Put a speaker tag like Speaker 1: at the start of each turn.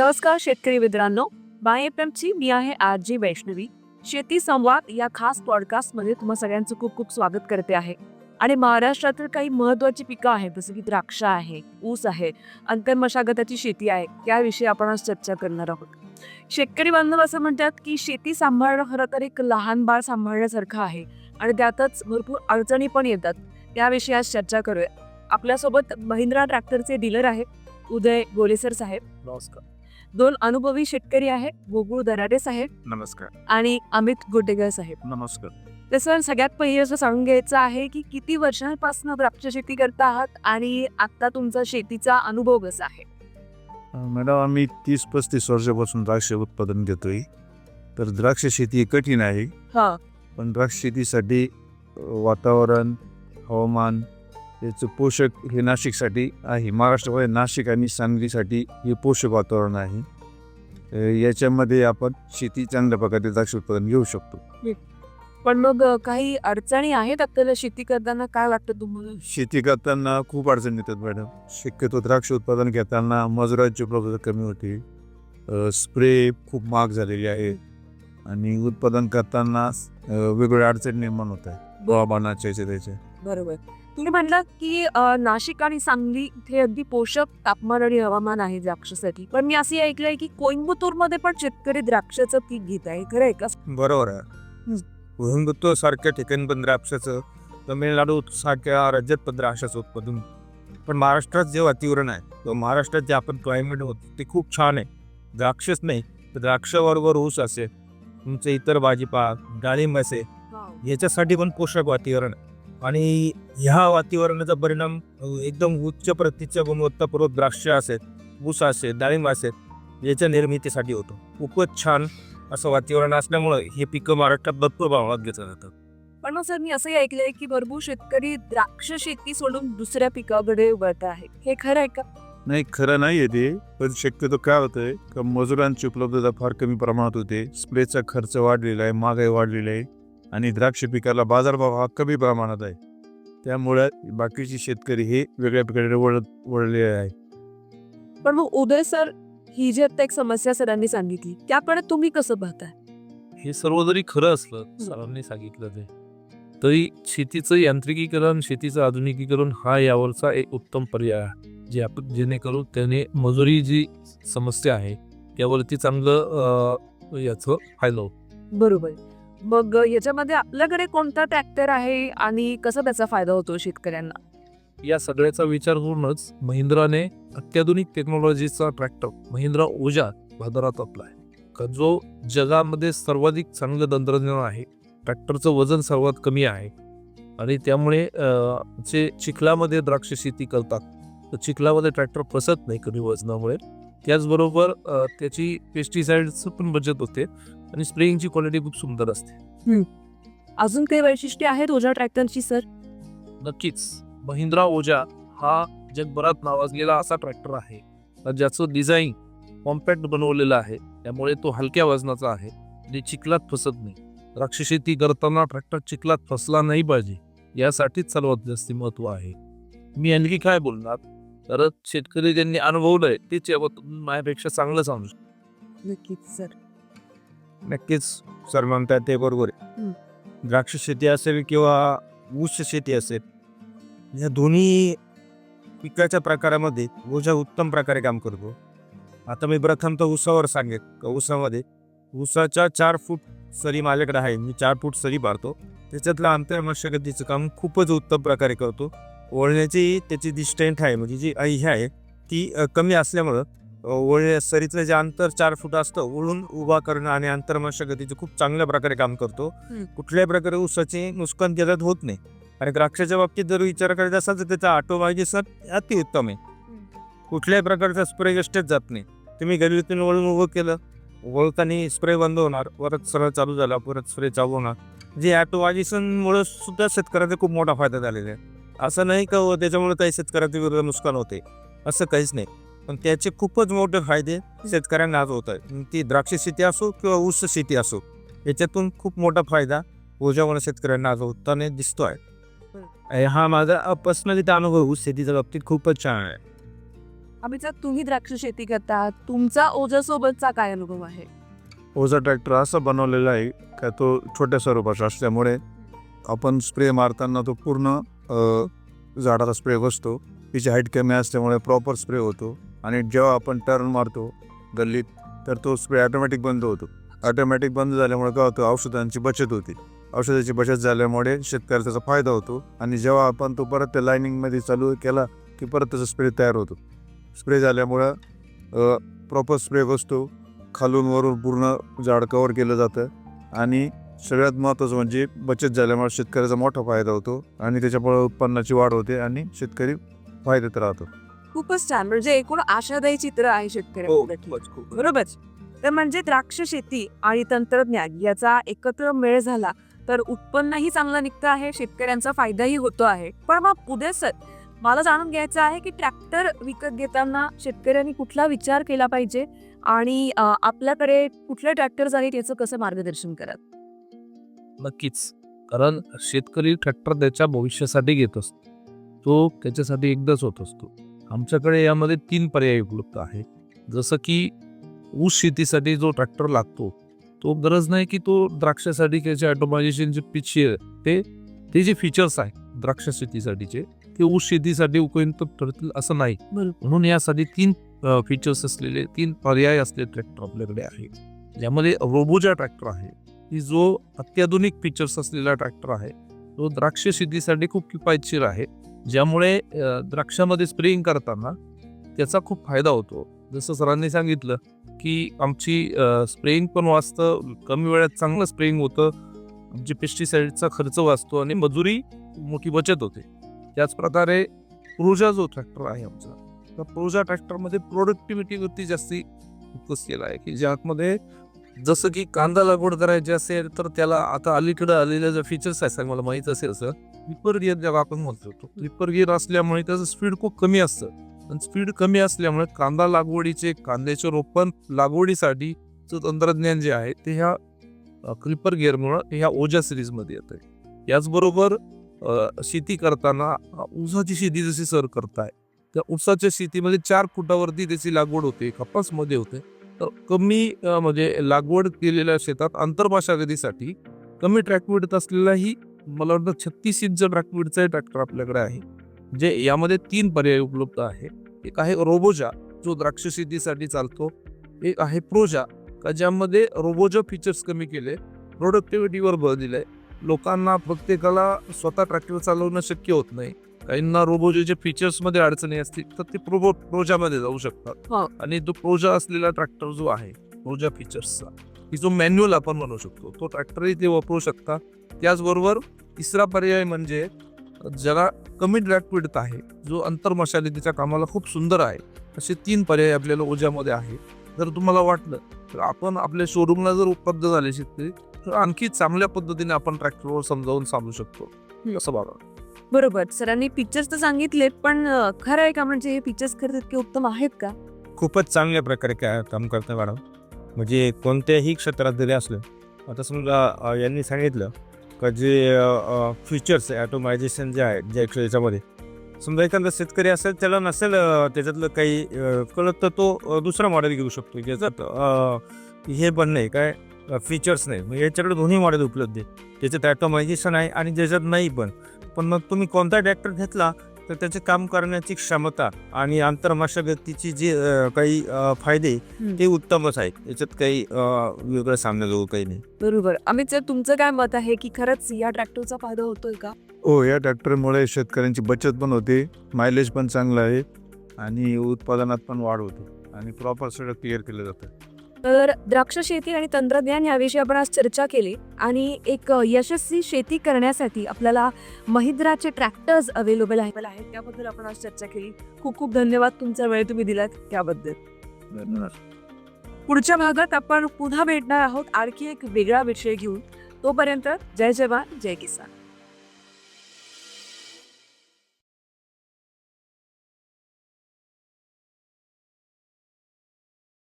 Speaker 1: नमस्कार शेतकरी मित्रांनो बाय एफ ची मी आहे आर जी वैष्णवी. शेती संवाद या खास पॉडकास्टमध्ये तुम्हा सगळ्यांचं खूप खूप स्वागत करते आहे. आणि महाराष्ट्रातील काही महत्वाची पिकं आहेत जसं की द्राक्ष आहे ऊस आहे अंतर्मशागताची शेती आहे याविषयी आपण आज चर्चा करणार आहोत. शेतकरी बांधव असं म्हणतात की शेती सांभाळणं खरं तर एक लहान बाळ सांभाळण्यासारखं आहे आणि त्यातच भरपूर अडचणी पण येतात. त्याविषयी आज चर्चा करूया. आपल्यासोबत महिंद्रा ट्रॅक्टरचे डीलर आहेत उदय गोलेसर साहेब.
Speaker 2: नमस्कार.
Speaker 1: दोन अनुभवी शेतकरी आहेत गोकुळ दराडे साहेब
Speaker 2: नमस्कार.
Speaker 1: आणि अमित गोटेकर साहेब.
Speaker 2: नमस्कार.
Speaker 1: तसं सगळ्यात पहिले असं सांगून घ्यायचं आहे की किती वर्षांपासून द्राक्ष शेती करता आहात आणि आता तुमचा शेतीचा अनुभव कसा आहे?
Speaker 2: मॅडम आम्ही तीस पस्तीस वर्षापासून द्राक्ष उत्पादन घेतोय. तर द्राक्ष शेती कठीण आहे.
Speaker 1: हा.
Speaker 2: पण द्राक्ष शेतीसाठी वातावरण हवामान याचं पोषक हे नाशिकसाठी आहे. महाराष्ट्रामध्ये नाशिक आणि सांगलीसाठी हे पोषक वातावरण आहे. याच्यामध्ये आपण शेती चांगल्या प्रकारे द्राक्ष उत्पादन घेऊ शकतो.
Speaker 1: पण मग काही अडचणी आहेत आपल्याला शेती करताना? काय वाटतं तुम्हाला?
Speaker 2: शेती करताना खूप अडचणी येतात मॅडम. शक्यतो द्राक्ष उत्पादन घेताना मजुरांची उपलब्धता कमी होती. स्प्रे खूप महाग झालेली आहे. आणि उत्पादन करताना वेगवेगळ्या अडचणी निर्माण होत आहे हवामानाच्या याचे त्याचे
Speaker 1: बरोबर. तुम्ही म्हणलात की अ, नाशिक आणि सांगली इथे अगदी पोषक तापमान आणि हवामान आहे द्राक्षासाठी. पण मी असं ऐकलंय की कोइंबतूरमध्ये पण शेतकरी द्राक्षाचं पीक घेत आहे खरं आहे का?
Speaker 2: बरोबर आहे. कोइंबतूर सारख्या ठिकाणी पण द्राक्षाचं तमिळनाडू सारख्या राज्यात पण द्राक्षाचं उत्पादन. पण महाराष्ट्रात जे वातावरण आहे किंवा महाराष्ट्रात जे आपण क्लायमेट होतं ते खूप छान आहे. द्राक्षच नाही तर द्राक्षाबरोबर ऊस असेल तुमचे इतर भाजीपाला डाळिंब असेल याच्यासाठी पण पोषक वातावरण आहे. आणि ह्या वातावरणाचा परिणाम एकदम उच्च प्रतीच्या गुणवत्तापूर्वक द्राक्ष असेल ऊस असेल डाळिंब असेल याच्या निर्मितीसाठी होतो. खूपच छान असं वातावरण असल्यामुळं हे पिकं महाराष्ट्रात भरपूर प्रमाणात घेतलं जातं.
Speaker 1: पण मग सर मी असंही ऐकलंय की भरपूर शेतकरी द्राक्ष शेती सोडून दुसऱ्या पिकाकडे वळत आहे. हे खरं आहे का?
Speaker 2: नाही खरं नाही आहे ते. पण शक्यतो काय होतंय का मजुरांची उपलब्धता फार कमी प्रमाणात होते. स्प्रेचा खर्च वाढलेला आहे महागाई वाढलेली आहे. आणि द्राक्ष पिकाला बाजारभाव हा कमी प्रमाणात आहे. त्यामुळे बाकीचे शेतकरी हे वेगळ्या पिकाकडे वळत वळलेले आहे.
Speaker 1: पण मग उदय सर ही जी आता एक समस्या सरांनी सांगितली त्याकडे तुम्ही कसं पाहताय?
Speaker 3: हे सर्व जरी खरं असलं सरांनी सांगितलं ते तरी शेतीचं यांत्रिकीकरण शेतीचं आधुनिकीकरण हा यावरचा एक उत्तम पर्याय आहे. जे आपण जेणेकरून त्याने मजुरी जी समस्या आहे त्यावरती चांगलं याचं फायदा होतो.
Speaker 1: बरोबर. मग याच्यामध्ये आपल्याकडे कोणता ट्रॅक्टर आहे आणि कसा त्याचा फायदा होतो शेतकऱ्यांना?
Speaker 3: या सगळ्याचा विचार करूनच महिंद्राने अत्याधुनिक टेक्नॉलॉजीचा ट्रॅक्टर महिंद्रा ओजा बाजारात आपला आहे. का जो जगामध्ये सर्वाधिक चांगलं तंत्रज्ञान आहे ट्रॅक्टरचं वजन सर्वात कमी आहे आणि त्यामुळे जे चिखलामध्ये द्राक्ष शेती करतात तर चिखलामध्ये ट्रॅक्टर फसत नाही कमी वजनामुळे. त्याचबरोबर त्याची पेस्टिसाइडचं पण बचत होते. आणि स्प्रेइंगची क्वालिटी खूप सुंदर असते.
Speaker 1: अजून काही वैशिष्ट्ये आहेत ओझा ट्रॅक्टरची सर
Speaker 3: नक्कीच. महिंद्रा ओजा हा जगभरात नावाजलेला असा ट्रॅक्टर आहे. ज्याचं डिझाईन कॉम्पॅक्ट बनवलेलं आहे. त्यामुळे तो हलक्या वजनाचा आहे आणि चिखलात फसत नाही. द्राक्ष शेती करताना ट्रॅक्टर चिखलात फसला नाही पाहिजे. यासाठीच सर्वात जास्त महत्त्व आहे. मी आणखी काय बोलणार? तर शेतकरी ज्यांनी अनुभवलंय तेच याबद्दल माझ्यापेक्षा चांगलं सांगू शकतात.
Speaker 1: नक्कीच सर
Speaker 2: नक्कीच सर म्हणतात ते बरोबर आहे. द्राक्ष शेती असेल किंवा ऊस शेती असेल या दोन्ही पिकाच्या प्रकारामध्ये ऊर्जा उत्तम प्रकारे काम करतो. आता मी प्रथमतः ऊसावर सांगेन. का ऊसामध्ये ऊसाच्या चार फूट सरी माझ्याकडे आहे. मी चार फूट सरी पाडतो. त्याच्यातलं अंतर मशागतीचं काम खूपच उत्तम प्रकारे करतो. ओढण्याची त्याची जी स्ट्रेंथ आहे म्हणजे जी आई आहे ती कमी असल्यामुळं ओढ सरीचं जे अंतर चार फूट असतं ओढून उभा करणं आणि अंतर मशागतीचं खूप चांगल्या प्रकारे काम करतो. कुठल्याही प्रकारे ऊसाचे नुकसान त्याच्यात होत नाही. आणि द्राक्षाच्या बाबतीत जर विचार करायचा असेल तर त्याचा ऑटोमायझेशन अतिउत्तम आहे. कुठल्याही प्रकारचा स्प्रे वेस्टेज जात नाही. तुम्ही गल्लीतून वळून उभं केलं वळताना स्प्रे बंद होणार परत सरळ चालू झाला परत स्प्रे चालू होणार. जे ॲटोमायझेशनमुळे सुद्धा शेतकऱ्याचा खूप मोठा फायदा झालेला आहे. असं नाही का हो, त्याच्यामुळे काही शेतकऱ्याचं विरुद्ध नुकसान होते? असं काहीच नाही. पण त्याचे खूपच मोठे फायदे शेतकऱ्यांना आज होत आहे ती द्राक्ष शेती असो किंवा ऊस शेती असो याच्यातून खूप मोठा फायदा ऊर्जामुळे शेतकऱ्यांना आज होताना दिसतो आहे. हा माझा पर्सनली अनुभव ऊस शेतीच्या बाबतीत खूपच छान आहे.
Speaker 1: आम्ही जर तुम्ही द्राक्ष शेती करता. तुमचा ओझासोबतचा काय अनुभव आहे?
Speaker 4: ओझा ट्रॅक्टर असा बनवलेला आहे का तो छोट्या स्वरूपाचा असल्यामुळे आपण स्प्रे मारताना तो पूर्ण झाडाचा स्प्रे बसतो. तिची हाईट कमी असल्यामुळे प्रॉपर स्प्रे होतो. आणि जेव्हा आपण टर्न मारतो गल्लीत तर तो स्प्रे ऑटोमॅटिक बंद होतो. ऑटोमॅटिक बंद झाल्यामुळे काय होतं? औषधांची बचत होती. औषधाची बचत झाल्यामुळे शेतकऱ्या त्याचा फायदा होतो आणि जेव्हा आपण तो परत त्या लाईनिंगमध्ये चालू केला की परत त्याचा स्प्रे तयार होतो. स्प्रे झाल्यामुळं प्रॉपर स्प्रे बसतो. खालून वरून पूर्ण झाड कव्हर केलं जातं आणि सगळ्यात महत्त्वाचं म्हणजे बचत झाल्यामुळे शेतकऱ्याचा मोठा फायदा होतो आणि त्याच्यामुळे उत्पन्नाची वाढ होते आणि शेतकरी फायद्यात राहतो.
Speaker 1: खूपच छान. म्हणजे एकूण आशादायी चित्र आहे
Speaker 3: हो
Speaker 1: शेतकऱ्यांसाठी
Speaker 3: खूपच खूप.
Speaker 1: बरोबर. तर म्हणजे द्राक्ष शेती आणि तंत्रज्ञान याचा एकत्र मेळ झाला तर उत्पन्नही चांगलं निघतं आहे शेतकऱ्यांचा फायदाही होतो आहे. पण मग उद्या सर मला जाणून घ्यायचं आहे की ट्रॅक्टर विकत घेताना शेतकऱ्यांनी कुठला विचार केला पाहिजे? आणि आपल्याकडे कुठले ट्रॅक्टर्स आहेत याचं कसं मार्गदर्शन कराल?
Speaker 3: नक्कीच. कारण शेतकरी ट्रॅक्टर त्याच्या भविष्यासाठी घेत असतो. तो त्याच्यासाठी एकदाच होत असतो. आमच्याकडे यामध्ये तीन पर्याय उपलब्ध आहे जसं की ऊस शेतीसाठी जो ट्रॅक्टर लागतो तो गरज नाही की तो द्राक्षासाठी त्याचे ऑटोमायझेशनचे पिछे ते ते जे फीचर्स आहे द्राक्ष शेतीसाठीचे ते ऊस शेतीसाठी उपयुक्त ठरतील असं नाही. म्हणून यासाठी तीन फीचर्स असलेले तीन पर्याय असलेले ट्रॅक्टर आपल्याकडे आहे ज्यामध्ये रोबोजा ट्रॅक्टर आहे की जो अत्याधुनिक फीचर्स असलेला ट्रॅक्टर आहे. तो द्राक्ष शेतीसाठी खूप किफायतशीर आहे. ज्यामुळे द्राक्षामध्ये स्प्रेइंग करताना त्याचा खूप फायदा होतो. जसं सरांनी सांगितलं की आमची स्प्रेइंग पण वाचतं कमी वेळात चांगलं स्प्रेइंग होतं आमची पेस्टिसाईडचा खर्च वाचतो आणि मजुरी मोठी बचत होते. त्याचप्रकारे प्रोजा जो ट्रॅक्टर आहे आमचा त्या प्रोजा ट्रॅक्टरमध्ये प्रोडक्टिव्हिटीवरती जास्ती फोकस केला आहे की ज्यामध्ये जसं की कांदा लागवड करायची असेल तर त्याला आता अलीकडे आलेल्या ज्या फीचर्स आहेत मला माहीत असेल सर क्लिपर गिअर ज्याला आपण म्हणतो तो क्लिपर गिअर असल्यामुळे त्याचं स्पीड खूप कमी असतं. आणि स्पीड कमी असल्यामुळे कांदा लागवडीचे कांद्याचे रोपण लागवडीसाठी तंत्रज्ञान जे आहे ते ह्या क्लिपर गिअरमुळं ह्या ओजा सिरीजमध्ये येतं याचबरोबर शेती करताना ऊसाची शेती जशी सर करताय त्या ऊसाच्या शेतीमध्ये चार फुटावरती त्याची लागवड होते कपासमध्ये होते. कमी म्हणजे लागवड केलेल्या शेतात आंतरमाशागतीसाठी कमी ट्रॅकविडत असलेलाही मला वाटतं छत्तीस इंच ट्रॅकविडचा ट्रॅक्टर आपल्याकडे आहे. जे यामध्ये तीन पर्याय उपलब्ध आहे. एक आहे रोबोजा जो द्राक्ष शेतीसाठी चालतो. एक आहे प्रोजा का ज्यामध्ये रोबोजा फीचर्स कमी केले प्रोडक्टिव्हिटीवर भर दिलाय. लोकांना प्रत्येकाला स्वतः ट्रॅक्टर चालवणं शक्य होत नाही. काहींना रोबोजेचे फीचर्समध्ये अडचणी असतील तर ते प्रोबो प्रोजामध्ये जाऊ
Speaker 1: हो.
Speaker 3: शकतात आणि तो प्रोजा असलेला ट्रॅक्टर जो आहे प्रोजा फीचर्सचा की जो मॅन्युअल आपण म्हणू शकतो तो ट्रॅक्टरही ते वापरू शकता त्याचबरोबर तिसरा पर्याय म्हणजे ज्याला कमी ट्रॅक विडत आहे जो अंतर्मशालितीच्या कामाला खूप सुंदर आहे असे तीन पर्याय आपल्याला ओझ्यामध्ये आहे. जर तुम्हाला वाटलं तर आपण आपल्या शोरूमला जर उपलब्ध झाले शेतकरी तर आणखी चांगल्या पद्धतीने आपण ट्रॅक्टरवर समजावून सांगू शकतो. असं बघा.
Speaker 1: बरोबर. सरांनी पिक्चर्स तर सांगितलेत पण अं, खरं आहे का? म्हणजे हे पिक्चर्स खरं इतके उत्तम आहेत का?
Speaker 2: खूपच चांगल्या प्रकारे काय काम करतं मॅडम. म्हणजे कोणत्याही क्षेत्रात जरी असलं आता समजा अ, यांनी सांगितलं का जे फीचर्स आहे ॲटोमायझेशन जे आहे ज्या याच्यामध्ये समजा एखादा शेतकरी असेल त्याला नसेल अ, त्याच्यातलं काही अ, कळत तर तो अ, दुसरा मॉडेल घेऊ शकतो. ज्याच्यात अ, हे पण नाही काय फीचर्स नाही. मग याच्याकडे दोन्ही मॉडेल उपलब्ध आहे त्याच्यात ॲटोमायझेशन आहे आणि ज्याच्यात नाही पण. पण मग तुम्ही कोणता ट्रॅक्टर घेतला तर त्याचे काम करण्याची क्षमता आणि आंतरमशागतीची जी अ, काही अ, फायदे
Speaker 1: हम्म.
Speaker 2: ते उत्तमच आहेत याच्यात काही अ, वेगळं सांगण्याजोगं काही नाही.
Speaker 1: बरोबर. अमित सर तुमचं काय मत आहे की खरंच या ट्रॅक्टरचा फायदा होतोय का?
Speaker 4: हो या ट्रॅक्टरमुळे शेतकऱ्यांची बचत पण होते मायलेज पण चांगलं आहे आणि उत्पादनात पण वाढ होते आणि प्रॉपर सगळं क्लिअर केलं जातं.
Speaker 1: तर द्राक्ष शेती आणि तंत्रज्ञान याविषयी आपण आज चर्चा केली आणि एक यशस्वी शेती करण्यासाठी आपल्याला महिंद्राचे ट्रॅक्टर्स अवेलेबल आहेत. त्याबद्दल आपण आज चर्चा केली. खूप खूप धन्यवाद तुमचा वेळ तुम्ही दिलात त्याबद्दल. पुढच्या भागात आपण पुन्हा भेटणार आहोत आणखी एक वेगळा विषय घेऊन. तोपर्यंत जय जवान जय किसान.